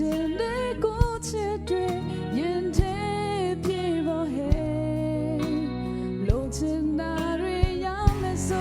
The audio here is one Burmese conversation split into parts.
心里孤寂对眼睛皮薄黑，路尽那里让人受。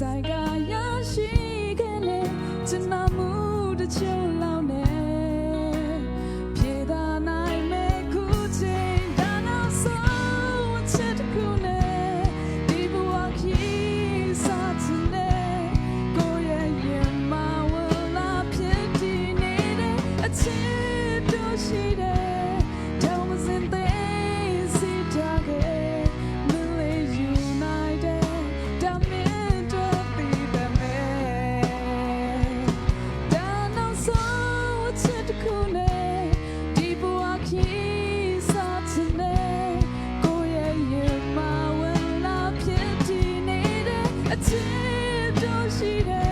ဆိုင်ကရရှိခဲ့လေကျွန်တော်မူတချို့လောက်နေဖြေသာနိုင်မဲ့ခုချိန်ဒါနောက်ဆုံးအချက်တစ်ခုနဲ့ဒီဘဝခီးစားချင်တဲ့ကိုယ့်ရဲ့ရင်မဝလာဖြစ်တည်နေတဲ့အချင်း 아침 도시락